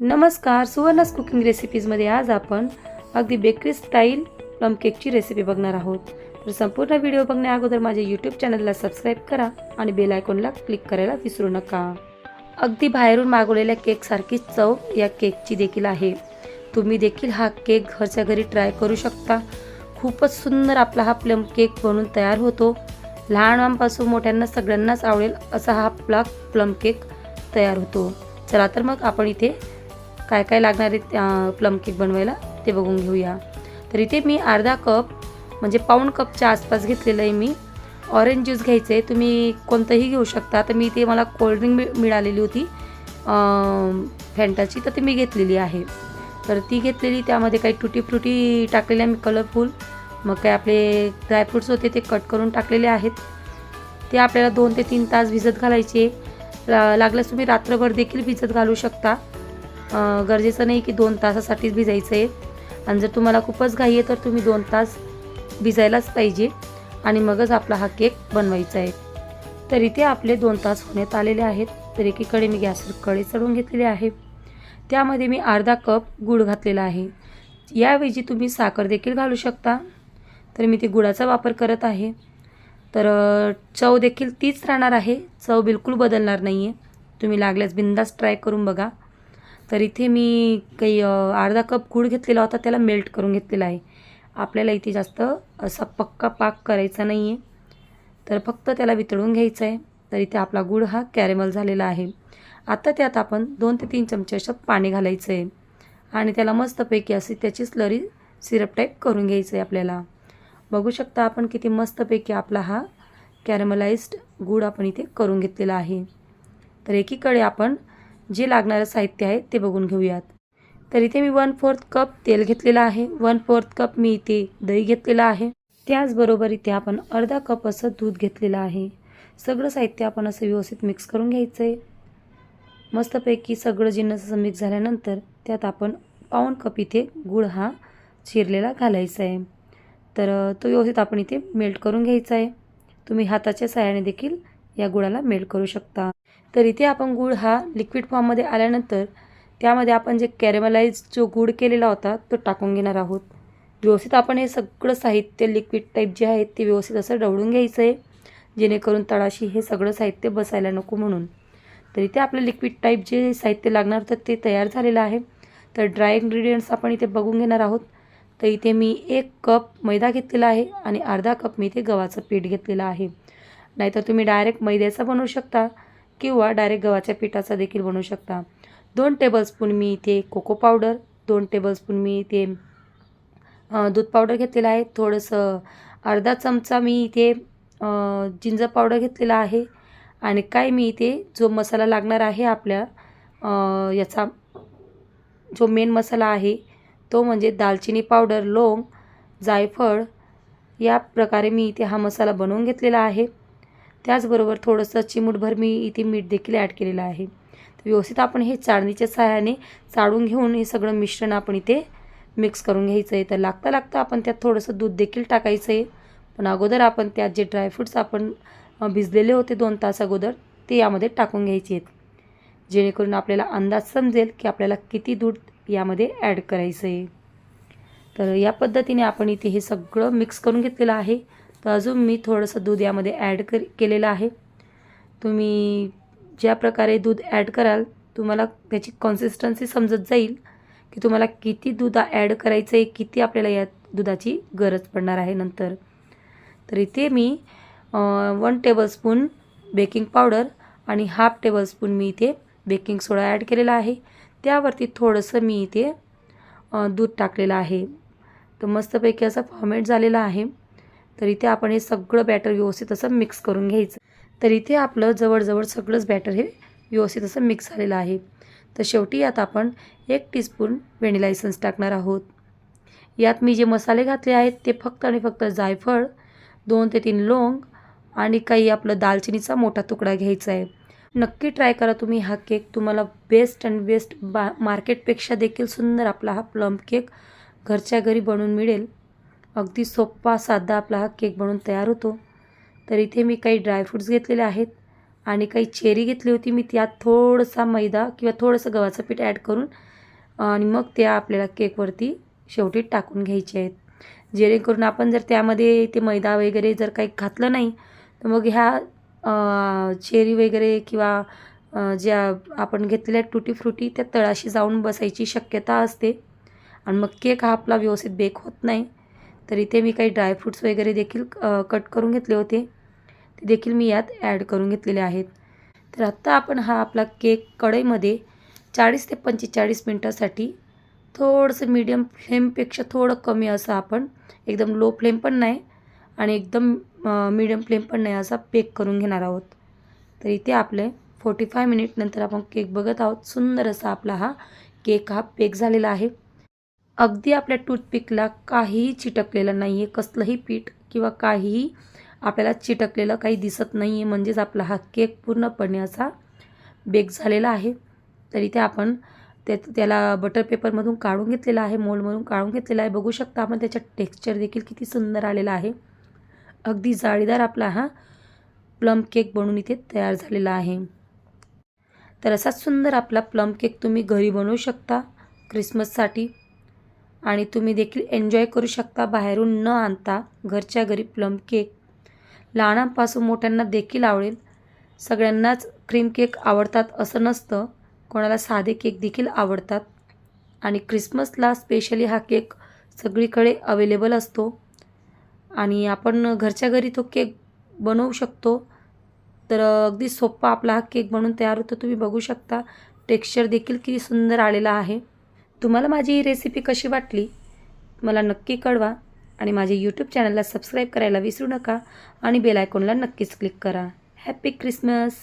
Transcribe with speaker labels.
Speaker 1: नमस्कार सुवर्णस कुकिंग रेसिपीजमध्ये आज आपण अगदी बेकरी स्टाईल प्लम केकची रेसिपी बघणार आहोत. तर संपूर्ण व्हिडिओ बघण्या अगोदर माझ्या यूट्यूब चॅनलला सबस्क्राईब करा आणि बेल आयकॉनला क्लिक करायला विसरू नका. अगदी बाहेरून मागवलेल्या केकसारखीच चव या केकची देखील आहे. तुम्ही देखील हा केक घरच्या घरी ट्राय करू शकता. खूपच सुंदर आपला हा प्लम केक बनून तयार होतो. लहानांपासून मोठ्यांना सगळ्यांनाच आवडेल असा हा आपला प्लम केक तयार होतो. चला तर मग आपण इथे काय काय लागणार आहे प्लम केक बनवायला ते बघून घेऊया. तर इथे मी अर्धा कप म्हणजे पाऊण कपच्या आसपास घेतलेलं आहे मी. ऑरेंज ज्यूस घ्यायचं आहे तुम्ही कोणतंही घेऊ शकता. तर मी इथे मला कोल्ड्रिंक मि मिळालेली होती फॅन्टाची तर ती मी घेतलेली आहे. तर ती घेतलेली त्यामध्ये काही टुटी फ्रुटी टाकलेल्या मी कलरफुल मग काय आपले ड्रायफ्रूट्स होते ते कट करून टाकलेले आहेत. ते आपल्याला दोन ते तीन तास भिजत घालायचे. ला- लागल्यास तुम्ही रात्रभर देखील भिजत घालू शकता. गरजेचं नाही की दोन तासासाठीच भिजायचं आहे आणि जर तुम्हाला खूपच घाई आहे तर तुम्ही दोन तास भिजायलाच पाहिजे. आणि मगच आपला हा केक बनवायचा आहे. तर इथे आपले दोन तास होण्यात आलेले आहेत. तर एकीकडे मी गॅसवर कढई चढवून घेतलेली आहे. त्यामध्ये मी अर्धा कप गूळ घातलेला आहे. याऐवजी तुम्ही साखर देखील घालू शकता. तर मी ते गुळाचा वापर करत आहे. तर चव देखील तीच राहणार आहे. चव बिलकुल बदलणार नाही आहे तुम्ही लागल्यास बिंदास ट्राय करून बघा. तर इथे मी काही अर्धा कप गूळ घेतलेला होता त्याला मेल्ट करून घेतलेला आहे. आपल्याला इथे जास्त असा पक्का पाक करायचा नाही आहे तर फक्त त्याला वितळून घ्यायचं आहे. तर इथे आपला गूळ हा कॅरेमल झालेला आहे. आता त्यात आपण दोन ते तीन चमचे असं पाणी घालायचं आहे. आणि त्याला मस्तपैकी अशी त्याची स्लरी सिरप टाईप करून घ्यायचं आहे आपल्याला. बघू शकता आपण किती मस्तपैकी आपला हा कॅरेमलाइज्ड गूळ आपण इथे करून घेतलेला आहे. तर एकीकडे आपण जे लागणारं साहित्य आहे ते बघून घेऊयात. तर इथे मी वन फोर्थ कप तेल घेतलेलं आहे. वन फोर्थ कप मी इथे दही घेतलेलं आहे. त्याचबरोबर इथे आपण अर्धा कप असं दूध घेतलेलं आहे. सगळं साहित्य आपण असं व्यवस्थित मिक्स करून घ्यायचं आहे मस्तपैकी सगळं जिन्नस असं मिक्स झाल्यानंतर त्यात आपण पाऊण कप इथे गूळ हा चिरलेला घालायचा आहे तर तो व्यवस्थित आपण इथे मेल्ट करून घ्यायचा आहे तुम्ही हाताच्या साह्याने देखील या गुळाला मेल्ट करू शकता. तर इथे आपण गूळ हा लिक्विड फॉर्ममध्ये आल्यानंतर त्यामध्ये आपण जे कॅरेमलाइज जो गूळ केलेला होता तो टाकून घेणार आहोत. व्यवस्थित आपण हे सगळं साहित्य लिक्विड टाईप जे आहे ते व्यवस्थित असं डवळून घ्यायचं आहे जेणेकरून तळाशी हे सगळं साहित्य बसायला नको म्हणून. तर इथे आपलं लिक्विड टाईप जे साहित्य लागणार होतं ते तयार झालेलं आहे. तर ड्राय इन्ग्रेडियंट्स आपण इथे बघून घेणार आहोत. तर इथे मी एक कप मैदा घेतलेला आहे आणि अर्धा कप मी इथे गव्हाचं पीठ घेतलेलं आहे. नाहीतर तुम्ही डायरेक्ट मैद्याचा बनवू शकता किंवा डायरेक्ट गव्हाच्या पिठाचा देखील बनवू शकता. दोन टेबलस्पून मी इथे कोको पावडर दोन टेबलस्पून मी इथे दूध पावडर घेतलेलं आहे. थोडंसं अर्धा चमचा मी इथे जिंजर पावडर घेतलेला आहे. आणि काय मी इथे जो मसाला लागणार आहे आपल्या याचा जो मेन मसाला आहे तो म्हणजे दालचिनी पावडर लोंग जायफळ या प्रकारे मी इथे हा मसाला बनवून घेतलेला आहे. त्याचबरोबर थोडंसं चिमूटभर मी इथे मीठ देखील ॲड केलेलं आहे. तर व्यवस्थित आपण हे चाळणीच्या सहाय्याने चाळून घेऊन हे सगळं मिश्रण आपण इथे मिक्स करून घ्यायचं आहे तर लागता लागता आपण त्यात थोडंसं दूध देखील टाकायचं आहे पण अगोदर आपण त्यात जे ड्रायफ्रूट्स आपण भिजलेले होते दोन तास अगोदर ते यामध्ये टाकून घ्यायचे आहेत. जेणेकरून आपल्याला अंदाज समजेल की आपल्याला किती दूध यामध्ये ॲड करायचं आहे तर या पद्धतीने आपण इथे हे सगळं मिक्स करून घेतलेलं आहे. तर अजून मी थोडंसं दूध यामध्ये ॲड कर केलेलं आहे. तुम्ही ज्या प्रकारे दूध ॲड कराल तुम्हाला त्याची कॉन्सिस्टन्सी समजत जाईल की तुम्हाला किती दूध ॲड करायचं आहे किती आपल्याला या दुधाची गरज पडणार आहे नंतर. तर इथे मी वन टेबलस्पून बेकिंग पावडर आणि हाफ टेबलस्पून मी इथे बेकिंग सोडा ॲड केलेला आहे. त्यावरती थोडंसं मी इथे दूध टाकलेलं आहे. तर मस्तपैकी असं फॉर्मेट झालेलं आहे. तर इथे आपण हे सगळं बॅटर व्यवस्थित असं मिक्स करून घ्यायचं. तर इथे आपलं जवळजवळ सगळंच बॅटर हे व्यवस्थित असं मिक्स झालेलं आहे. तर शेवटी यात आपण एक टीस्पून व्हॅनिला इसन्स टाकणार आहोत. यात मी जे मसाले घातले आहेत ते फक्त आणि फक्त जायफळ दोन ते तीन लोंग आणि काही आपलं दालचिनीचा मोठा तुकडा घ्यायचा आहे. नक्की ट्राय करा तुम्ही हा केक तुम्हाला बेस्ट अँड बेस्ट बा मार्केटपेक्षा देखील सुंदर आपला हा प्लम केक घरच्या घरी बनवून मिळेल. अगदी सोप्पा साधा आपला हा केक बनवून तयार होतो. तर इथे मी काही ड्रायफ्रूट्स घेतलेले आहेत आणि काही चेरी घेतली होती. मी त्यात थोडासा मैदा किंवा थोडंसं गव्हाचं पीठ ॲड करून आणि मग त्या आपल्याला केकवरती शेवटी टाकून घ्यायचे आहेत. जेणेकरून आपण जर त्यामध्ये ते मैदा वगैरे जर काही घातलं नाही तर मग ह्या चेरी वगैरे किंवा ज्या आपण घेतलेल्या टुटी फ्रुटी त्या तळाशी जाऊन बसायची शक्यता असते. आणि मग केक हा आपला व्यवस्थित बेक होत नाही. तर इथे मी काही ड्रायफ्रूट्स वगैरे देखील कट करून घेतले होते. ते देखील मी यात ॲड करून घेतलेले आहेत. तर आत्ता आपण हा आपला केक कढईमध्ये चाळीस ते पंचेचाळीस मिनटासाठी थोडंसं मीडियम फ्लेमपेक्षा थोडं कमी असं आपण एकदम लो फ्लेम पण नाही आणि एकदम मीडियम फ्लेम पण नाही असा बेक करून घेणार आहोत. तर इथे आपले फोर्टी फाय मिनिटनंतर आपण केक बघत आहोत. सुंदर असा आपला हा केक हा बेक झालेला आहे. अगदी आपल्या टूथपिकला काहीही चिटकलेलं नाही आहे कसलंही पीठ किंवा काहीही आपल्याला चिटकलेलं काही दिसत नाही आहे म्हणजेच आपला हा केक पूर्णपणे असा बेक झालेला आहे. तर इथे आपण ते त्याला बटर पेपरमधून काढून घेतलेला आहे मोल्डमधून काढून घेतलेला आहे. बघू शकता आपण त्याचा टेक्स्चर देखील किती सुंदर आलेला आहे. अगदी जाळीदार आपला हा प्लम केक बनून इथे तयार झालेला आहे. तर असाच सुंदर आपला प्लम केक तुम्ही घरी बनवू शकता. क्रिसमससाठी आणि तुम्ही देखील एन्जॉय करू शकता बाहेरून न आणता घरच्या घरी प्लम केक लहानांपासून मोठ्यांना देखील आवडेल. सगळ्यांनाच क्रीम केक आवडतात असं नसतं. कोणाला साधे केक देखील आवडतात. आणि क्रिसमसला स्पेशली हा केक सगळीकडे अवेलेबल असतो. आणि आपण घरच्या घरी तो केक बनवू शकतो. तर अगदी सोप्पा आपला हा केक बनवून तयार होतो. तुम्ही बघू शकता. टेक्स्चर देखील किती सुंदर आलेला आहे. तुम्हाला माझी ही रेसिपी कशी वाटली मला नक्की कळवा आणि माझे यूट्यूब चॅनलला सबस्क्राईब करायला विसरू नका आणि बेल आयकॉनला नक्कीच क्लिक करा. Happy Christmas